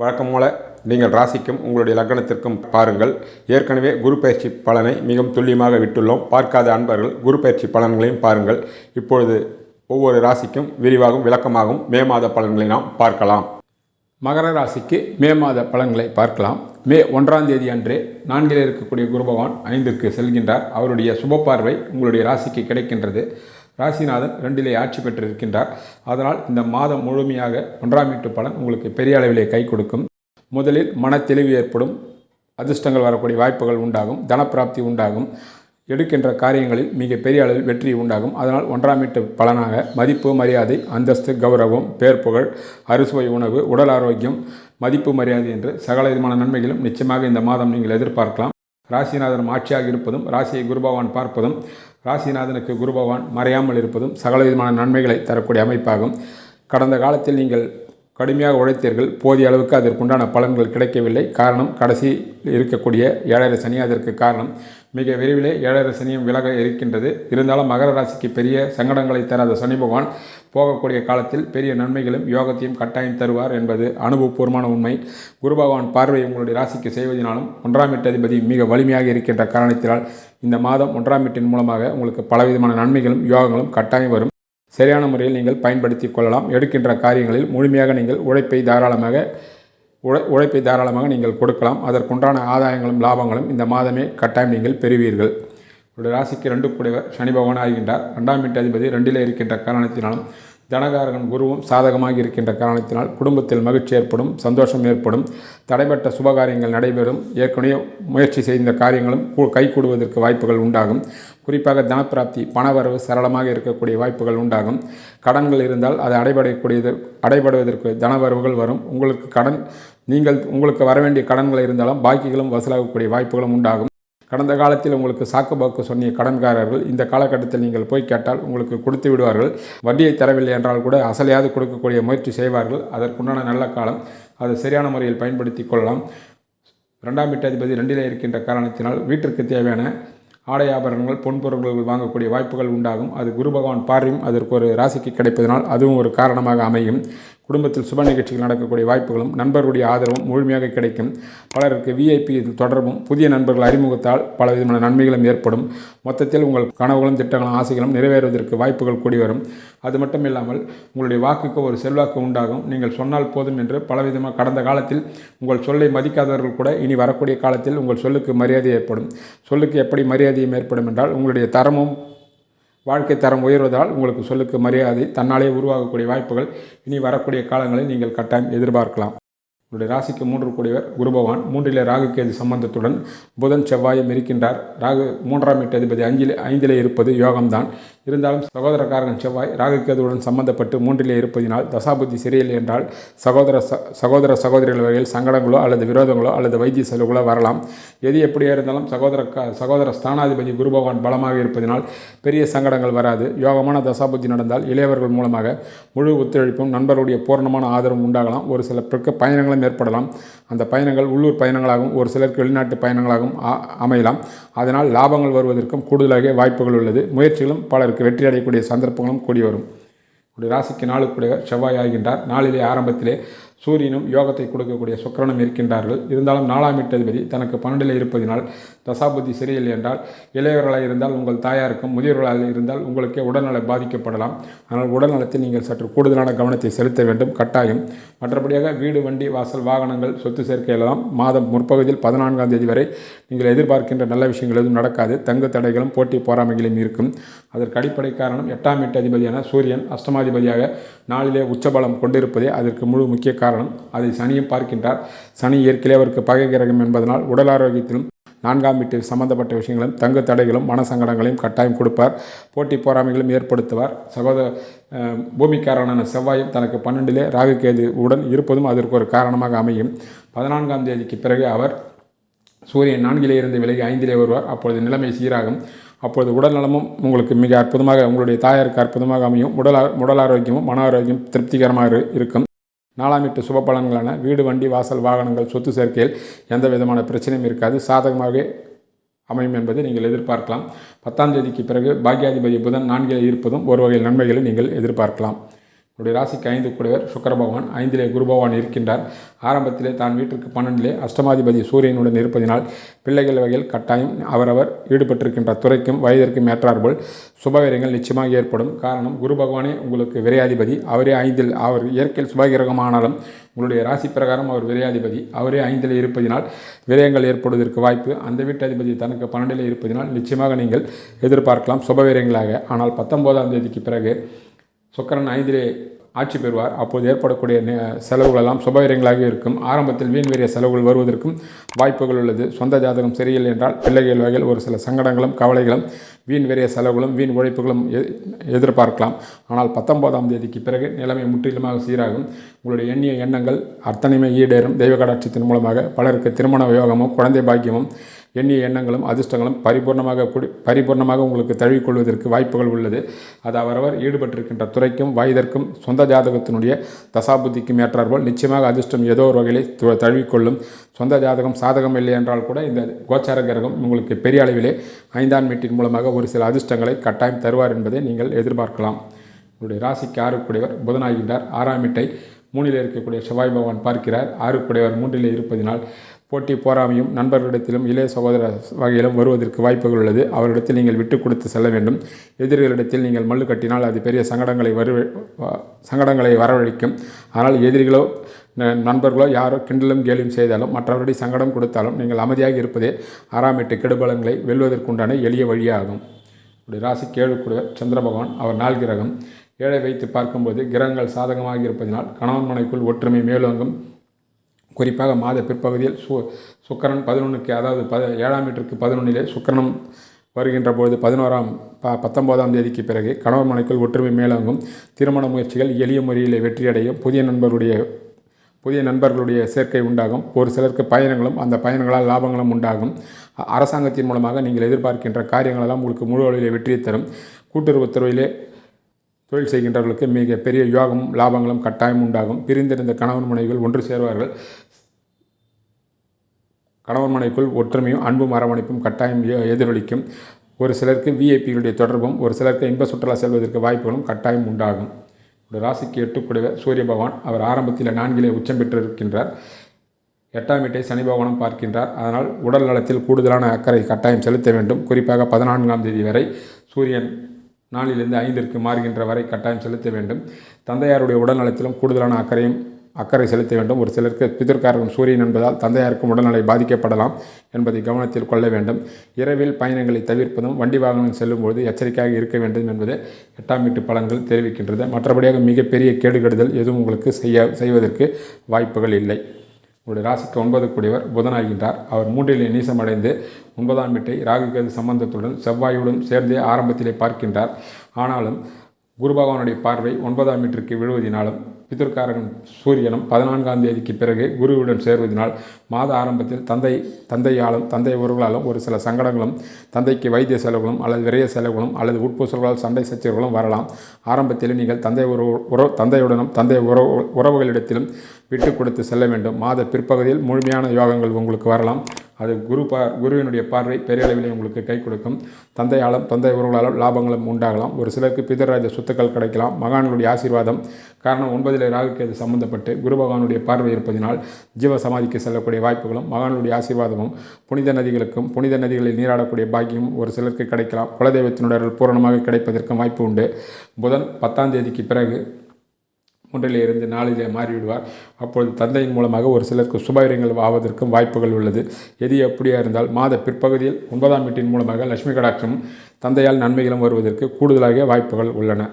வழக்கம் போல நீங்கள் ராசிக்கும் உங்களுடைய லக்னத்திற்கும் பாருங்கள். ஏற்கனவே குரு பயிற்சி பலனை மிகவும் துல்லியமாக விட்டுள்ளோம். பார்க்காத அன்பர்கள் குரு பயிற்சி பலன்களையும் பாருங்கள். இப்பொழுது ஒவ்வொரு ராசிக்கும் விரிவாகவும் விளக்கமாகவும் மே மாத பலன்களை நாம் பார்க்கலாம். மகர ராசிக்கு மே மாத பலன்களை பார்க்கலாம். மே ஒன்றாம் தேதி அன்றே நான்கிலே இருக்கக்கூடிய குரு பகவான் ஐந்திற்கு செல்கின்றார். அவருடைய சுப பார்வை உங்களுடைய ராசிக்கு கிடைக்கின்றது. ராசிநாதன் ரெண்டிலே ஆட்சி பெற்றிருக்கின்றார். அதனால் இந்த மாதம் முழுமையாக ஒன்றாம் வீட்டு பலன் உங்களுக்கு பெரிய அளவிலே கை கொடுக்கும். முதலில் மனத்தெளிவு ஏற்படும். அதிர்ஷ்டங்கள் வரக்கூடிய வாய்ப்புகள் உண்டாகும். தனப்பிராப்தி உண்டாகும். எடுக்கின்ற காரியங்களில் மிக பெரிய அளவில் வெற்றி உண்டாகும். அதனால் ஒன்றாம் வீட்டு பலனாக மதிப்பு மரியாதை அந்தஸ்து கௌரவம் பேர் புகழ் அறுசுவை உணவு உடல் ஆரோக்கியம் மதிப்பு மரியாதை என்று சகல விதமான நன்மைகளும் நிச்சயமாக இந்த மாதம் நீங்கள் எதிர்பார்க்கலாம். ராசிநாதன் ஆட்சியாக இருப்பதும் ராசியை குருபகவான் பார்ப்பதும் ராசிநாதனுக்கு குருபகவான் மறையாமல் இருப்பதும் சகல விதமான நன்மைகளை தரக்கூடிய அமைப்பாகும். கடந்த காலத்தில் நீங்கள் கடுமையாக உழைத்தீர்கள். போதிய அளவுக்கு அதற்குண்டான பலன்கள் கிடைக்கவில்லை. காரணம் கடைசி இருக்கக்கூடிய ஏழரை சனி. அதற்கு காரணம் மிக விரைவிலே ஏழரை சனியும் விலக இருக்கின்றது. இருந்தாலும் மகர ராசிக்கு பெரிய சங்கடங்களை தராத சனி பகவான் போகக்கூடிய காலத்தில் பெரிய நன்மைகளும் யோகத்தையும் கட்டாயம் தருவார் என்பது அனுபவபூர்வமான உண்மை. குரு பகவான் பார்வை உங்களுடைய ராசிக்கு செய்வதனாலும் ஒன்றாம் வீட்டு அதிபதி மிக வலிமையாக இருக்கின்ற காரணத்தினால் இந்த மாதம் ஒன்றாம் எட்டின் மூலமாக உங்களுக்கு பலவிதமான நன்மைகளும் யோகங்களும் கட்டாயம் வரும். சரியான முறையில் நீங்கள் பயன்படுத்தி கொள்ளலாம். எடுக்கின்ற காரியங்களில் முழுமையாக நீங்கள் உழைப்பை தாராளமாக உழை உழைப்பை தாராளமாக நீங்கள் கொடுக்கலாம். அதற்குண்டான ஆதாயங்களும் லாபங்களும் இந்த மாதமே கட்டாயம் நீங்கள் பெறுவீர்கள். உங்களுடைய ராசிக்கு ரெண்டு கூடியவர் சனி பகவான் ஆகின்றார். ரெண்டாம் வீட்டு அதிபதி ரெண்டிலே இருக்கின்ற காரணத்தினாலும் தனகாரகன் குருவும் சாதகமாக இருக்கின்ற காரணத்தினால் குடும்பத்தில் மகிழ்ச்சி ஏற்படும் சந்தோஷம் ஏற்படும். தடைப்பட்ட சுபகாரியங்கள் நடைபெறும். ஏற்கனவே முயற்சி செய்த காரியங்களும் கைகூடுவதற்கு வாய்ப்புகள் உண்டாகும். குறிப்பாக தனப்பிராப்தி பணவரவு சரளமாக இருக்கக்கூடிய வாய்ப்புகள் உண்டாகும். கடன்கள் இருந்தால் அது அடைபடக்கூடியது அடைபடுவதற்கு தனவரவுகள் வரும். உங்களுக்கு கடன் நீங்கள் உங்களுக்கு வர வேண்டிய கடன்கள் இருந்தாலும் பாக்கிகளும் வசூலாகக்கூடிய வாய்ப்புகளும் உண்டாகும். கடந்த காலத்தில் உங்களுக்கு சாக்கு பாக்கு சொன்னிய கடன்காரர்கள் இந்த காலகட்டத்தில் நீங்கள் போய் கேட்டால் உங்களுக்கு கொடுத்து விடுவார்கள். வட்டியை தரவில்லை என்றால் கூட அசலையாவது கொடுக்கக்கூடிய முயற்சி செய்வார்கள். அதற்குண்டான நல்ல காலம் அதை சரியான முறையில் பயன்படுத்தி கொள்ளலாம். ரெண்டாம் வீட்டாதிபதி ரெண்டிலே இருக்கின்ற காரணத்தினால் வீட்டிற்கு தேவையான ஆடை ஆபரணங்கள் பொன்பொருள்கள் வாங்கக்கூடிய வாய்ப்புகள் உண்டாகும். அது குரு பகவான் பார்வையும் அதற்கு ஒரு ராசிக்கு கிடைப்பதனால் அதுவும் ஒரு காரணமாக அமையும். குடும்பத்தில் சுப நிகழ்ச்சிகள் நடக்கக்கூடிய வாய்ப்புகளும் நண்பர்களுடைய ஆதரவும் முழுமையாக கிடைக்கும். பலருக்கு விஐபி தொடர்பும் புதிய நண்பர்கள் அறிமுகத்தால் பல விதமான நன்மைகளும் ஏற்படும். மொத்தத்தில் உங்கள் கனவுகளும் திட்டங்களும் ஆசைகளும் நிறைவேறுவதற்கு வாய்ப்புகள் கூடி வரும். அது மட்டும் இல்லாமல் உங்களுடைய வாக்குக்கு ஒரு செல்வாக்கு உண்டாகும். நீங்கள் சொன்னால் போதும் என்று பலவிதமாக கடந்த காலத்தில் உங்கள் சொல்லை மதிக்காதவர்கள் கூட இனி வரக்கூடிய காலத்தில் உங்கள் சொல்லுக்கு மரியாதை ஏற்படும். சொல்லுக்கு எப்படி மரியாதையும் ஏற்படும் என்றால் உங்களுடைய தரமும் வாழ்க்கை தரம் உயர்வதால் உங்களுக்கு சொல்லுக்கு மரியாதை தன்னாலே உருவாகக்கூடிய வாய்ப்புகள் இனி வரக்கூடிய காலங்களில் நீங்கள் கட்டாயம் எதிர்பார்க்கலாம். உங்களுடைய ராசிக்கு மூன்று கூடியவர் குருபவான் மூன்றிலே ராகு கேது சம்பந்தத்துடன் புதன் செவ்வாயும் இருக்கின்றார். ராகு மூன்றாம் எட்டு அதிபதி அஞ்சிலே ஐந்திலே இருப்பது யோகம்தான். இருந்தாலும் சகோதரக்காரன் செவ்வாய் ராகு கேதுவுடன் சம்பந்தப்பட்டு மூன்றிலே இருப்பதினால் தசாபுத்தி சரியில்லை என்றால் சகோதர ச சகோதர சகோதரிகள் வகையில் சங்கடங்களோ அல்லது விரோதங்களோ அல்லது வைத்திய செலவுகளோ வரலாம். எது எப்படியா இருந்தாலும் சகோதர சகோதர ஸ்தானாதிபதி குருபவான் பலமாக இருப்பதினால் பெரிய சங்கடங்கள் வராது. யோகமான தசாபுத்தி நடந்தால் இளையவர்கள் மூலமாக முழு ஒத்துழைப்பும் நண்பருடைய பூர்ணமான ஆதரவும் உண்டாகலாம். ஒரு சில பிறக்க பயணங்களும் ஏற்படலாம். அந்த பயணங்கள் உள்ளூர் பயணங்களாகவும் ஒரு சிலருக்கு வெளிநாட்டு பயணங்களாகவும் அமையலாம். அதனால் லாபங்கள் வருவதற்கும் கூடுதலாக வாய்ப்புகள் உள்ளது. முயற்சிகளும் பலருக்கு வெற்றி அடையக்கூடிய சந்தர்ப்பங்களும் கூடி வரும் ஒரு ராசிக்கு நாளுக்குடைய செவ்வாய் ஆகின்றார். நாளிலே ஆரம்பத்திலே சூரியனும் யோகத்தை கொடுக்கக்கூடிய சுக்கரனும் இருக்கின்றார்கள். இருந்தாலும் நாலாம் எட்டதிபதி தனக்கு பன்னெண்டில் இருப்பதினால் தசாபுத்தி சரியில்லை என்றால் இளையவர்களாக இருந்தால் உங்கள் தாயாருக்கும் முதியவர்களாக இருந்தால் உங்களுக்கே உடல்நலம் பாதிக்கப்படலாம். ஆனால் உடல்நலத்தில் நீங்கள் சற்று கூடுதலான கவனத்தை செலுத்த வேண்டும். கட்டாயம். மற்றபடியாக வீடு வண்டி வாசல் வாகனங்கள் சொத்து சேர்க்கையெல்லாம் மாதம் முற்பகுதியில் பதினான்காம் தேதி வரை நீங்கள் எதிர்பார்க்கின்ற நல்ல விஷயங்கள் எதுவும் நடக்காது. தங்கு தடைகளும் போட்டி போராமைகளும் இருக்கும். அதற்கு அடிப்படை காரணம் எட்டாம் வீட்டு அதிபதியான சூரியன் அஷ்டமாதிபதியாக நாளிலே உச்சபலம் கொண்டிருப்பதே. அதற்கு முழு முக்கிய காரணம். அதை சனியும் பார்க்கின்றார். சனி இயற்கையிலே அவருக்கு பகை கிரகம் என்பதனால் உடல் ஆரோக்கியத்திலும் நான்காம் வீட்டு சம்பந்தப்பட்ட விஷயங்களும் தங்கு தடைகளும் மனசங்கடங்களையும் கட்டாயம் கொடுப்பார். போட்டி போராமைகளும் ஏற்படுத்துவார். சகோதர பூமிக்காரனான செவ்வாயும் தனக்கு பன்னெண்டிலே ராகுகேது உடன் இருப்பதும் அதற்கு ஒரு காரணமாக அமையும். பதினான்காம் தேதிக்கு பிறகு அவர் சூரியன் நான்கிலே இருந்து விலகி ஐந்திலே வருவார். அப்பொழுது நிலைமை சீராகும். அப்பொழுது உடல் நலமும் உங்களுக்கு மிக அற்புதமாக உங்களுடைய தாயாருக்கு அற்புதமாக அமையும். உடல் உடல் ஆரோக்கியமும் மன ஆரோக்கியம் திருப்திகரமாக இருக்கும். நாலாம் எட்டு சுப பலன்களான வீடு வண்டி வாசல் வாகனங்கள் சொத்து சேர்க்கையில் எந்த விதமான பிரச்சனையும் இருக்காது. சாதகமாக அமையும் என்பதை நீங்கள் எதிர்பார்க்கலாம். பத்தாம் தேதிக்கு பிறகு பாக்யாதிபதி புதன் நான்கில் இருப்பதும் ஒரு வகையில் நன்மைகளை நீங்கள் எதிர்பார்க்கலாம். உங்களுடைய ராசிக்கு ஐந்து கூடவர் சுக்கர பகவான் ஐந்திலே குரு பகவான் இருக்கின்றார். ஆரம்பத்திலே தான் வீட்டிற்கு பன்னெண்டிலே அஷ்டமாதிபதி சூரியனுடன் இருப்பதினால் பிள்ளைகள் வகையில் கட்டாயம் அவரவர் ஈடுபட்டிருக்கின்ற துறைக்கும் வயதிற்கும் ஏற்றார்போல் சுபகாரியங்கள் நிச்சயமாக ஏற்படும். காரணம் குரு பகவானே உங்களுக்கு விரையாதிபதி. அவரே ஐந்தில் அவர் இயற்கையில் சுபகிரகமானாலும் உங்களுடைய ராசி பிரகாரம் அவர் விரையாதிபதி. அவரே ஐந்தில் இருப்பதினால் விரயங்கள் ஏற்படுவதற்கு வாய்ப்பு. அந்த வீட்டதிபதி தனக்கு பன்னெண்டில் இருப்பதினால் நிச்சயமாக நீங்கள் எதிர்பார்க்கலாம் சுபவிரயங்களாக ஆனால் பத்தொன்பதாம் தேதிக்கு பிறகு சுக்கரன் ஐந்திலே ஆட்சி பெறுவார். அப்போது ஏற்படக்கூடிய நெ- செலவுகளெல்லாம் சுபவிரயங்களாக இருக்கும். ஆரம்பத்தில் வீண் வீரிய செலவுகள் வருவதற்கும் வாய்ப்புகள் உள்ளது. சொந்த ஜாதகம் சரியில்லை என்றால் பிள்ளைகள் வகையில் ஒரு சில சங்கடங்களும் கவலைகளும் வீண் வீரிய செலவுகளும் வீண் உழைப்புகளும் எ- எதிர்பார்க்கலாம். ஆனால் பத்தொன்பதாம் தேதிக்கு பிறகு நிலைமை முற்றிலுமாக சீராகும். உங்களுடைய எண்ணிய எண்ணங்கள் அத்தனையுமே ஈடேறும். தெய்வ கடாட்சியத்தின் மூலமாக பலருக்கு திருமண யோகமும் குழந்தை பாக்கியமும் எண்ணிய எண்ணங்களும் அதிர்ஷ்டங்களும் பரிபூர்ணமாக குடி பரிபூர்ணமாக உங்களுக்கு தழுவிக்கொள்வதற்கு வாய்ப்புகள் உள்ளது. அது அவரவர் ஈடுபட்டிருக்கின்ற துறைக்கும் வயதிற்கும் சொந்த ஜாதகத்தினுடைய தசாபுத்திக்கும் ஏற்றாற்போல் நிச்சயமாக அதிர்ஷ்டம் ஏதோ ஒரு வகையில் தழுவிக்கொள்ளும். சொந்த ஜாதகம் சாதகம் இல்லை என்றால் கூட இந்த கோச்சார கிரகம் உங்களுக்கு பெரிய அளவிலே ஐந்தாம் வீட்டின் மூலமாக ஒரு சில அதிர்ஷ்டங்களை கட்டாயம் தருவார் என்பதை நீங்கள் எதிர்பார்க்கலாம். உங்களுடைய ராசிக்கு ஆறுக்குடையவர் புதனாகின்றார். ஆறாம் வீட்டை மூணில் இருக்கக்கூடிய செவ்வாய் பகவான் பார்க்கிறார். ஆறுக்குடையவர் மூன்றிலே இருப்பதினால் போட்டி போராமையும் நண்பர்களிடத்திலும் இளைய சகோதர வகையிலும் வருவதற்கு வாய்ப்புகள் உள்ளது. அவரிடத்தில் நீங்கள் விட்டு கொடுத்து செல்ல வேண்டும். எதிரிகளிடத்தில் நீங்கள் மல்லு கட்டினால் அது பெரிய சங்கடங்களை வரு சங்கடங்களை வரவழைக்கும். ஆனால் எதிரிகளோ ந- நண்பர்களோ யாரோ கிண்டலும் கேலியும் செய்தாலும் மற்றவருடைய சங்கடம் கொடுத்தாலும் நீங்கள் அமைதியாக இருப்பதே ஆறாம் கெடுபலங்களை வெல்வதற்குண்டான எளிய வழியாகும். இப்படி ராசிக்கு ஏழுக்குடைய சந்திர பகவான் அவர் நாள் கிரகம். ஏழை வைத்து பார்க்கும்போது கிரகங்கள் சாதகமாக இருப்பதனால் கணவன் மனைக்குள் ஒற்றுமை மேலோங்கும். குறிப்பாக மாத பிற்பகுதியில் சு சுக்கரன் பதினொன்றுக்கு அதாவது பத ஏழாம் மீட்டருக்கு பதினொன்றிலே சுக்கரனும் வருகின்ற பொழுது பதினோராம் ப பத்தொம்போதாம் தேதிக்கு பிறகு கணவர் மனைக்குள் ஒற்றுமை மேலோங்கும். திருமண முயற்சிகள் எளிய முறையில் வெற்றியடையும். புதிய நண்பருடைய புதிய நண்பர்களுடைய சேர்க்கை உண்டாகும். ஒரு சிலருக்கு பயணங்களும் அந்த பயணங்களால் லாபங்களும் உண்டாகும். அரசாங்கத்தின் மூலமாக நீங்கள் எதிர்பார்க்கின்ற காரியங்களெல்லாம் உங்களுக்கு முழு அளவிலே வெற்றியை தரும். கூட்டுறவுத் துறையிலே தொழில் செய்கின்றவர்களுக்கு மிக பெரிய யோகம் லாபங்களும் கட்டாயம் உண்டாகும். பிரிந்திருந்த கணவன் மனைவிகள் ஒன்று சேர்வார்கள். கணவன் மனைக்குள் ஒற்றுமையும் அன்பும் அரவணைப்பும் கட்டாயம் எதிரொலிக்கும். ஒரு சிலருக்கு விஐபிகளுடைய தொடர்பும் ஒரு சிலருக்கு இன்ப சுற்றுலா செல்வதற்கு வாய்ப்புகளும் கட்டாயம் உண்டாகும். ஒரு ராசிக்கு எட்டுக்குடைய சூரிய பகவான் அவர் ஆரம்பத்தில் நான்கிலே உச்சம் பெற்றிருக்கின்றார். எட்டாம் வீட்டை சனி பகவானம் பார்க்கின்றார். அதனால் உடல் நலத்தில் கூடுதலான அக்கறை கட்டாயம் செலுத்த வேண்டும். குறிப்பாக பதினான்காம் தேதி வரை சூரியன் நாலிலிருந்து ஐந்திற்கு மாறுகின்ற வரை கட்டாயம் செலுத்த வேண்டும். தந்தையாருடைய உடல்நலத்திலும் கூடுதலான அக்கறையும் அக்கறை செலுத்த வேண்டும். ஒரு சிலருக்கு பிதற்காரகம் சூரியன் என்பதால் தந்தையாருக்கும் உடல்நிலை பாதிக்கப்படலாம் என்பதை கவனத்தில் கொள்ள வேண்டும். இரவில் பயணங்களை தவிர்ப்பதும் வண்டி வாகனம் செல்லும்போது எச்சரிக்கையாக இருக்க வேண்டும் என்பது எட்டாம் வீட்டு பலன்கள் தெரிவிக்கின்றது. மற்றபடியாக மிகப்பெரிய கேடுகெடுதல் எதுவும் உங்களுக்கு செய்ய செய்வதற்கு வாய்ப்புகள் இல்லை. உங்களுடைய ராசிக்கு ஒன்பது கூடியவர் புதனாகின்றார். அவர் மூன்றிலே நீசமடைந்து ஒன்பதாம் வீட்டை ராகுகேது சம்பந்தத்துடன் செவ்வாயுடன் சேர்ந்தே ஆரம்பத்திலே பார்க்கின்றார். ஆனாலும் குரு பகவானுடைய பார்வை ஒன்பதாம் வீட்டிற்கு விழுவதினாலும் பிதற்காரகன் சூரியனும் பதினான்காம் தேதிக்கு பிறகு குருவுடன் சேர்வதனால் மாத ஆரம்பத்தில் தந்தை தந்தையாலும் தந்தை உறவுகளாலும் ஒரு சில சங்கடங்களும் தந்தைக்கு வைத்திய செலவுகளும் அல்லது விரைய செலவுகளும் அல்லது உட்பூசல்களால் சண்டை சச்சரவுகளும் வரலாம். ஆரம்பத்தில் நீங்கள் தந்தை உறவு உறவு தந்தையுடனும் தந்தை உறவு உறவுகளிடத்திலும் விட்டு கொடுத்து செல்ல வேண்டும். மாத பிற்பகுதியில் முழுமையான யோகங்கள் உங்களுக்கு வரலாம். அது குரு பா குருவினுடைய பார்வை பெரிய அளவில் உங்களுக்கு கை கொடுக்கும். தந்தையாலும் தந்தை உறவுகளாலும் லாபங்களும் உண்டாகலாம். ஒரு சிலருக்கு பிதராஜ சொத்துக்கள் கிடைக்கலாம். மகான்களுடைய ஆசீர்வாதம். காரணம் ஒன்பதில் ராகுக்கேது சம்பந்தப்பட்டு குரு பகவானுடைய பார்வை இருப்பதினால் ஜீவ சமாதிக்கு செல்லக்கூடிய வாய்ப்புகளும் மகான்களுடைய ஆசீர்வாதமும் புனித நதிகளுக்கும் புனித நதிகளில் நீராடக்கூடிய பாக்கியமும் ஒரு சிலருக்கு கிடைக்கலாம். குலதெய்வத்தினுடைய பூரணமாக கிடைப்பதற்கும் வாய்ப்பு உண்டு. புதன் பத்தாம் தேதிக்கு பிறகு மூன்றிலே இருந்து நாளிலே மாறிவிடுவார். அப்பொழுது தந்தையின் மூலமாக ஒரு சிலருக்கு சுபகாரியங்கள் ஆவதற்கும் வாய்ப்புகள் உள்ளது. எது எப்படியா இருந்தால் மாத பிற்பகுதியில் ஒன்பதாம் வீட்டின் மூலமாக லட்சுமி கடாட்சமும் தந்தையால் நன்மைகளும் வருவதற்கு கூடுதலாக வாய்ப்புகள் உள்ளன.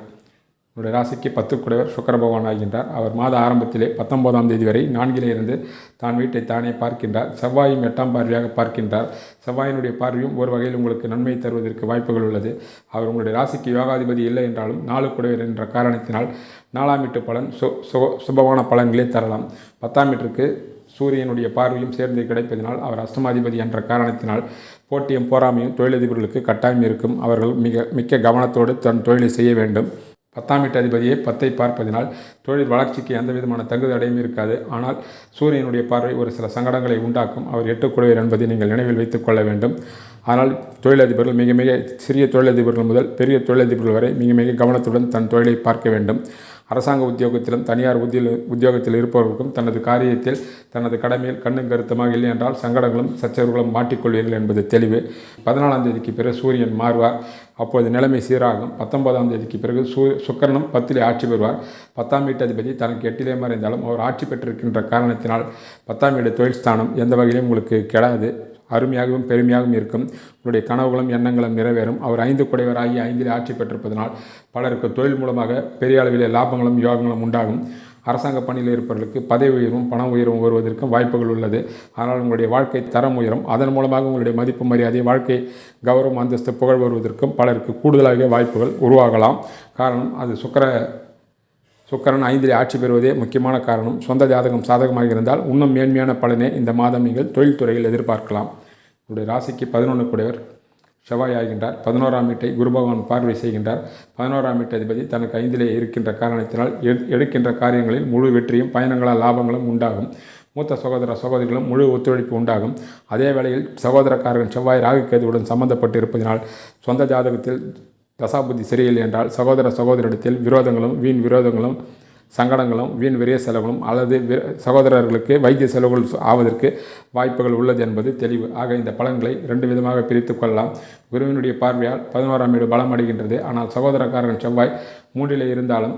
உங்களுடைய ராசிக்கு பத்துக்குடையவர் சுக்கர பகவான் ஆகின்றார். அவர் மாத ஆரம்பத்திலே பத்தொன்பதாம் தேதி வரை நான்கிலே இருந்து தான் வீட்டை தானே பார்க்கின்றார். செவ்வாயும் எட்டாம் பார்வையாக பார்க்கின்றார். செவ்வாயினுடைய பார்வையும் ஒரு வகையில் உங்களுக்கு நன்மை தருவதற்கு வாய்ப்புகள் உள்ளது. அவர் உங்களுடைய ராசிக்கு யோகாதிபதி இல்லை என்றாலும் நாலு குடையவர் என்ற காரணத்தினால் நாலாம் வீட்டு பலன் சு சு சுபமான பலன்களே தரலாம். பத்தாம் வீட்டிற்கு சூரியனுடைய பார்வையும் சேர்ந்து கிடைப்பதினால் அவர் அஷ்டமாதிபதி என்ற காரணத்தினால் போட்டியும் போராமையும் தொழிலதிபர்களுக்கு கட்டாயம் இருக்கும். அவர்கள் மிக மிக்க கவனத்தோடு தன் தொழிலை செய்ய வேண்டும். பத்தாம் வீட்டு அதிபதியை பத்தை பார்ப்பதினால் தொழில் வளர்ச்சிக்கு எந்த விதமான தங்குதடையும் இருக்காது. ஆனால் சூரியனுடைய பார்வை ஒரு சில சங்கடங்களை உண்டாக்கும். அவர் எட்டுக்குழுவர் என்பதை நீங்கள் நினைவில் வைத்துக் கொள்ள வேண்டும். ஆனால் தொழிலதிபர்கள் மிக மிக சிறிய தொழிலதிபர்கள் முதல் பெரிய தொழிலதிபர்கள் வரை மிக மிக கவனத்துடன் தன் தொழிலை பார்க்க வேண்டும். அரசாங்க உத்தியோகத்திலும் தனியார் உத்தியில் உத்தியோகத்தில் இருப்பவர்களுக்கும் தனது காரியத்தில் தனது கடமையில் கண்ணும் கருத்துமாக இல்லை என்றால் சங்கடங்களும் சச்சரவுகளும் மாட்டிக்கொள்வீர்கள் என்பது தெளிவு. பதினாலாம் தேதிக்கு பிறகு சூரியன் மாறுவார். அப்போது நிலைமை சீராகும். பத்தொன்பதாம் தேதிக்கு பிறகு சூ சுக்கரனும் பத்திலே ஆட்சி பெறுவார். பத்தாம் வீட்டு அதிபதி தனக்கு எட்டிலே மறைந்தாலும் அவர் ஆட்சி பெற்றிருக்கின்ற காரணத்தினால் பத்தாம் வீடு தொழில் ஸ்தானம் எந்த வகையிலும் உங்களுக்கு கெடாது. அருமையாகவும் பெருமையாகவும் இருக்கும். உங்களுடைய கனவுகளும் எண்ணங்களும் நிறைவேறும். அவர் ஐந்து குடைவராகி ஐந்தில் ஆட்சி பெற்றிருப்பதனால் பலருக்கு தொழில் மூலமாக பெரிய அளவிலே லாபங்களும் யோகங்களும் உண்டாகும். அரசாங்க பணியில் இருப்பவர்களுக்கு பதவி உயர்வும் பண உயர்வும் வருவதற்கும் வாய்ப்புகள் உள்ளது. ஆனால் உங்களுடைய வாழ்க்கை தரம் உயரும். அதன் மூலமாக உங்களுடைய மதிப்பு மரியாதை வாழ்க்கை கௌரவம் அந்தஸ்து புகழ் வருவதற்கும் பலருக்கு கூடுதலாக வாய்ப்புகள் உருவாகலாம். காரணம் அது சுக்கர சுக்கரன் ஐந்திலே ஆட்சி பெறுவதே முக்கியமான காரணம். சொந்த ஜாதகம் சாதகமாக இருந்தால் இன்னும் மேன்மையான பலனை இந்த மாதம் நீங்கள் தொழில்துறையில் எதிர்பார்க்கலாம். உங்களுடைய ராசிக்கு பதினொன்று கூடியவர் செவ்வாய் ஆகின்றார். பதினோராம் வீட்டை குரு பகவான் பார்வை செய்கின்றார். பதினோராம் வீட்டு அதிபதி தனக்கு ஐந்திலே இருக்கின்ற காரணத்தினால் எடுக்கின்ற காரியங்களில் முழு வெற்றியும் பயணங்களால் லாபங்களும் உண்டாகும். மூத்த சகோதர சகோதரிகளும் முழு ஒத்துழைப்பு உண்டாகும். அதே வேளையில் சகோதரக்காரர்கள் செவ்வாய் ராகுக்கேதுவுடன் சம்பந்தப்பட்டு இருப்பதனால் சொந்த ஜாதகத்தில் தசாபுத்தி சரியில்லை என்றால் சகோதர சகோதரிடத்தில் விரோதங்களும் வீண் விரோதங்களும் சங்கடங்களும் வீண் விரைய செலவுகளும் அல்லது சகோதரர்களுக்கு வைத்திய செலவுகள் ஆவதற்கு வாய்ப்புகள் உள்ளது என்பது தெளிவு. ஆக இந்த பலன்களை ரெண்டு விதமாக பிரித்து கொள்ளலாம். குருவினுடைய பார்வையால் பதினோராம் வீடு பலம் அடைகின்றது ஆனால் சகோதரக்காரன் செவ்வாய் மூன்றிலே இருந்தாலும்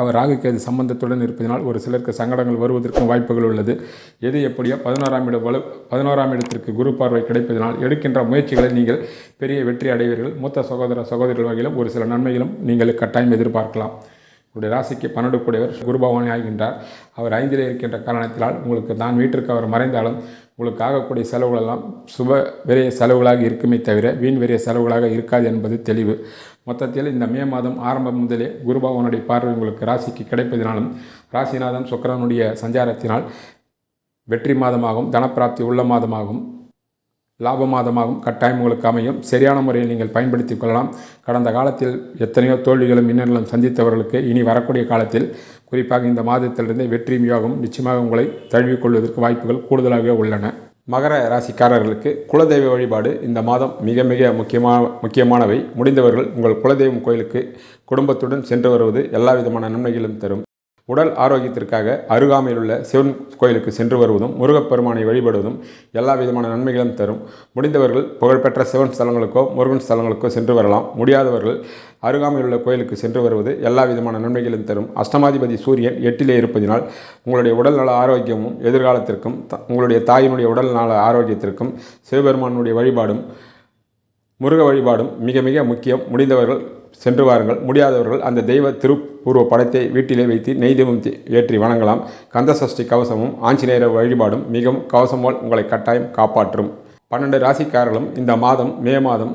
அவர் ராகுக்கேது சம்பந்தத்துடன் இருப்பதனால் ஒரு சிலருக்கு சங்கடங்கள் வருவதற்கும் வாய்ப்புகள் உள்ளது. எது எப்படியோ பதினோராம் இட வலு பதினோராம் இடத்திற்கு குரு பார்வை கிடைப்பதனால் எடுக்கின்ற முயற்சிகளை நீங்கள் பெரிய வெற்றி அடைவீர்கள். மூத்த சகோதர சகோதரிகள் வகையிலும் ஒரு சில நன்மைகளும் நீங்கள் கட்டாயம் எதிர்பார்க்கலாம். உங்களுடைய ராசிக்கு பன்னெண்டு கூடியவர் குரு பகவானே ஆகின்றார். அவர் ஐந்திலே இருக்கின்ற காரணத்தினால் உங்களுக்கு தான் வீட்டிற்கு அவர் மறைந்தாலும் உங்களுக்கு ஆகக்கூடிய செலவுகளெல்லாம் சுப விரைய செலவுகளாக இருக்குமே தவிர வீண் விரைய செலவுகளாக இருக்காது என்பது தெளிவு. மொத்தத்தில் இந்த மே மாதம் ஆரம்பம் முதலே குருபகவானுடைய பார்வை உங்களுக்கு ராசிக்கு கிடைப்பதினாலும் ராசிநாதன் சுக்கரனுடைய சஞ்சாரத்தினால் வெற்றி மாதமாகவும் தனப்பிராப்தி உள்ள மாதமாகும் லாப மாதமாகவும் கட்டாயம் உங்களுக்கு அமையும். சரியான முறையில் நீங்கள் பயன்படுத்தி கொள்ளலாம். கடந்த காலத்தில் எத்தனையோ தோல்விகளும் இன்னல்களும் சந்தித்தவர்களுக்கு இனி வரக்கூடிய காலத்தில் குறிப்பாக இந்த மாதத்திலிருந்தே வெற்றி யோகம் நிச்சயமாக உங்களை தழுவிக்கொள்வதற்கு வாய்ப்புகள் கூடுதலாகவே உள்ளன. மகர ராசிக்காரர்களுக்கு குலதெய்வ வழிபாடு இந்த மாதம் மிக மிக முக்கியமான முக்கியமானவை. முடிந்தவர்கள் உங்கள் குலதெய்வம் கோயிலுக்கு குடும்பத்துடன் சென்று வருவது எல்லா விதமான நன்மைகளும் தரும். உடல் ஆரோக்கியத்திற்காக அருகாமையில் உள்ள சிவன் கோயிலுக்கு சென்று வருவதும் முருகப்பெருமானை வழிபடுவதும் எல்லா விதமான நன்மைகளும் தரும். முடிந்தவர்கள் புகழ்பெற்ற சிவன் ஸ்தலங்களுக்கோ முருகன் ஸ்தலங்களுக்கோ சென்று வரலாம். முடியாதவர்கள் அருகாமையில் உள்ள கோயிலுக்கு சென்று வருவது எல்லா விதமான நன்மைகளும் தரும். அஷ்டமாதிபதி சூரியன் எட்டிலே இருப்பதினால் உங்களுடைய உடல் நல ஆரோக்கியமும் எதிர்காலத்திற்கும் உங்களுடைய தாயினுடைய உடல் நல ஆரோக்கியத்திற்கும் சிவபெருமானுடைய வழிபாடும் முருக வழிபாடும் மிக மிக முக்கியம். முடிந்தவர்கள் சென்று வாருங்கள் முடியாதவர்கள் அந்த தெய்வ திருப்பூர்வ படத்தை வீட்டிலே வைத்து நெய் தெய்வம் ஏற்றி வணங்கலாம். கந்தசஷ்டி கவசமும் ஆஞ்சநேயர் வழிபாடும் மிகவும் கவசம் போல் உங்களை கட்டாயம் காப்பாற்றும். பன்னெண்டு ராசிக்காரர்களும் இந்த மாதம் மே மாதம்